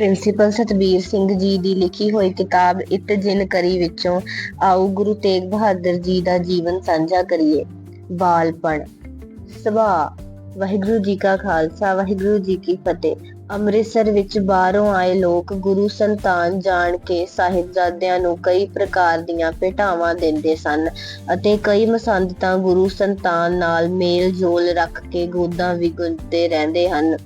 Principal Satbir Singh ji ਦੀ ਲਿਖੀ ਹੋਈ ਕਿਤਾਬ ਇਤ ਜਿਨ ਕਰੀ ਵਿੱਚੋਂ ਆਓ ਗੁਰੂ ਤੇਗ ਬਹਾਦਰ ਜੀ ਦਾ ਜੀਵਨ ਸਾਂਝਾ ਕਰੀਏ। ਬਾਲਪਣ। ਸੁਭਾਅ ਵਾਹਿਗੁਰੂ ਜੀ ਕਾ ਖਾਲਸਾ, ਵਾਹਿਗੁਰੂ ਜੀ ਕੀ ਫਤਿਹ। ਅੰਮ੍ਰਿਤਸਰ ਵਿੱਚ ਬਾਹਰੋਂ ਆਏ ਲੋਕ ਗੁਰੂ ਸੰਤਾਨ ਜਾਣ ਕੇ ਸਾਹਿਬਜ਼ਾਦਿਆਂ ਨੂੰ ਕਈ ਪ੍ਰਕਾਰ ਦੀਆਂ ਭੇਟਾਵਾਂ ਦਿੰਦੇ ਸਨ ਅਤੇ ਕਈ ਮਸੰਦ ਤਾਂ ਗੁਰੂ ਸੰਤਾਨ ਨਾਲ ਮੇਲ ਜੋਲ ਰੱਖ ਕੇ ਗੋਦਾਂ ਵੀ ਗੁੰਦੇ ਰਹਿੰਦੇ ਹਨ।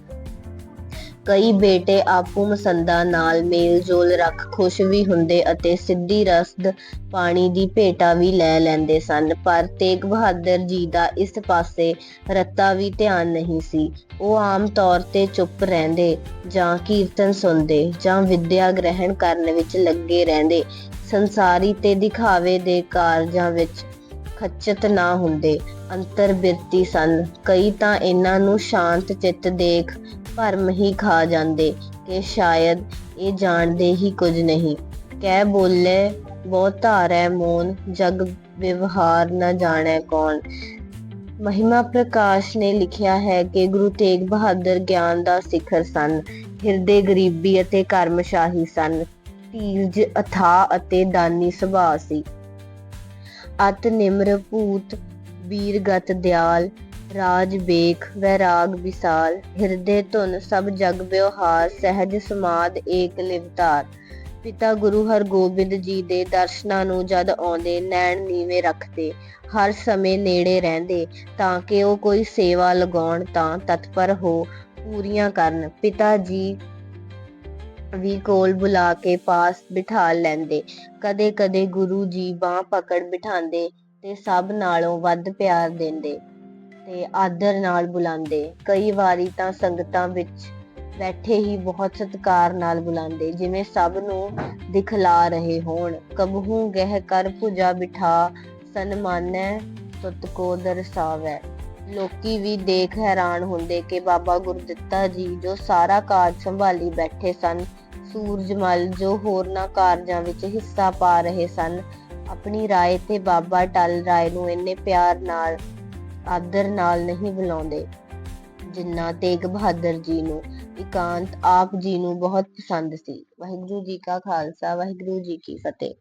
ਕਈ ਬੇਟੇ ਆਪੂ ਮਸੰਦਾਂ ਨਾਲ ਮੇਲ ਜੋਲ ਰੱਖ ਖੁਸ਼ ਵੀ ਹੁੰਦੇ ਅਤੇ ਸਿੱਧੀ ਰਸਦ ਪਾਣੀ ਦੀ ਭੇਟਾ ਵੀ ਲੈ ਲੈਂਦੇ ਸਨ, ਪਰ ਤੇਗ ਬਹਾਦਰ ਜੀ ਦਾ ਇਸ ਪਾਸੇ ਰੱਤਾ ਵੀ ਧਿਆਨ ਨਹੀਂ ਸੀ। ਉਹ ਆਮ ਤੌਰ ਤੇ ਚੁੱਪ ਰਹਿੰਦੇ ਜਾਂ ਕੀਰਤਨ ਸੁਣਦੇ ਜਾਂ ਵਿਦਿਆ ਗ੍ਰਹਿਣ ਕਰਨ ਵਿੱਚ ਲੱਗੇ ਰਹਿੰਦੇ। ਸੰਸਾਰੀ ਤੇ ਦਿਖਾਵੇ ਦੇ ਕਾਰਜਾਂ ਵਿੱਚ ਖੱਚਤ ਨਾ ਹੁੰਦੇ, ਅੰਤਰ ਬਿਰਤੀ ਸਨ। ਕਈ ਤਾਂ ਇਹਨਾਂ ਨੂੰ ਸ਼ਾਂਤ ਚਿੱਤ ਦੇਖ ਭਰਮ ਹੀ ਖਾ ਜਾਂਦੇ ਕਿ ਸ਼ਾਇਦ ਇਹ ਜਾਣਦੇ ਹੀ ਕੁਝ ਨਹੀਂ। ਕਹਿ ਬੋਲੇ, ਬਹੁਤ ਧਾਰੈ ਮੋਨ, ਜਗ ਵਿਵਹਾਰ ਨਾ ਜਾਣੈ ਕੌਣ? ਮਹਿਮਾ ਪ੍ਰਕਾਸ਼ ਨੇ ਲਿਖਿਆ ਹੈ ਕਿ ਗੁਰੂ ਤੇਗ ਬਹਾਦਰ ਗਿਆਨ ਦਾ ਸਿਖਰ ਸਨ, ਹਿਰਦੇ ਗਰੀਬੀ ਅਤੇ ਕਰਮਸ਼ਾਹੀ ਸਨ ਧੀਰਜ ਅਥਾ ਅਤੇ ਦਾਨੀ ਸੁਭਾਅ ਸੀ। ਅਤ ਨਿਮਰ ਭੂਤ ਵੀਰਗਤ ਦਿਆਲ ਰਾਜ ਬੇਖ ਵੈਰਾਗ ਵਿਸਾਲ ਹਿਰਦੇ ਧੁਨ, ਸਭ ਜਗ ਵਿਵਹਾਰ, ਸਹਿਜ ਸਮਾਦ, ਏਕ ਲਿਵਤਾਰ। ਪਿਤਾ ਗੁਰੂ ਹਰਗੋਬਿੰਦ ਜੀ ਦੇ ਦਰਸ਼ਨਾਂ ਨੂੰ ਜਦ ਆਉਂਦੇ, ਨੈਣ ਨੀਵੇਂ ਰੱਖਦੇ, ਹਰ ਸਮੇਂ ਨੇੜੇ ਰਹਿੰਦੇ, ਤਾਂ ਕਿ ਉਹ ਕੋਈ ਸੇਵਾ ਲਗਾਉਣ ਤਾਂ ਤਤਪਰ ਹੋ, ਪੂਰੀਆਂ ਕਰਨ। ਪਿਤਾ ਜੀ ਵੀ ਕੋਲ ਬੁਲਾ ਕੇ ਪਾਸ ਬਿਠਾ ਲੈਂਦੇ। ਕਦੇ ਕਦੇ ਗੁਰੂ ਜੀ ਬਾਹ ਪਕੜ ਬਿਠਾਉਂਦੇ ਤੇ ਸਭ ਨਾਲੋਂ ਵੱਧ ਪਿਆਰ ਦਿੰਦੇ। ਤੇ ਆਦਰ ਨਾਲ ਬੁਲਾਉਂਦੇ। ਕਈ ਵਾਰੀ ਤਾਂ ਸੰਗਤਾਂ ਵਿੱਚ ਬੈਠੇ ਹੀ ਬਹੁਤ ਸਤਿਕਾਰ ਨਾਲ ਬੁਲਾਉਂਦੇ, ਜਿਵੇਂ ਸਭ ਨੂੰ ਦਿਖਲਾ ਰਹੇ ਹੋਣ। ਕਬਹੂ ਗਹਿ ਕਰ ਭੁਜਾ ਬਿਠਾ ਸਨਮਾਨੈ ਸੁਤ ਕੋ ਦਰਸਾਵੈ। ਲੋਕੀ ਵੀ ਦੇਖ ਹੈਰਾਨ ਹੁੰਦੇ ਕਿ ਬਾਬਾ ਗੁਰਦਿੱਤਾ ਜੀ ਜੋ ਸਾਰਾ ਕਾਰਜ ਸੰਭਾਲੀ ਬੈਠੇ ਸਨ ਸੂਰਜਮਲ ਜੋ ਹੋਰਨਾਂ ਕਾਰਜਾਂ ਵਿੱਚ ਹਿੱਸਾ ਪਾ ਰਹੇ ਸਨ, ਆਪਣੀ ਰਾਏ ਤੇ ਬਾਬਾ ਟਲ ਰਾਏ ਨੂੰ ਇੰਨੇ ਪਿਆਰ ਨਾਲ ਆਦਰ ਨਾਲ ਨਹੀਂ ਬੁਲਾਉਂਦੇ। ਜਿੰਨਾ ਤੇਗ ਬਹਾਦਰ ਜੀ ਨੂੰ, ਇਕਾਂਤ ਆਪ ਜੀ ਨੂੰ ਬਹੁਤ ਪਸੰਦ ਸੀ। ਵਾਹਿਗੁਰੂ ਜੀ ਕਾ ਖਾਲਸਾ, ਵਾਹਿਗੁਰੂ ਜੀ ਕੀ ਫਤਿਹ।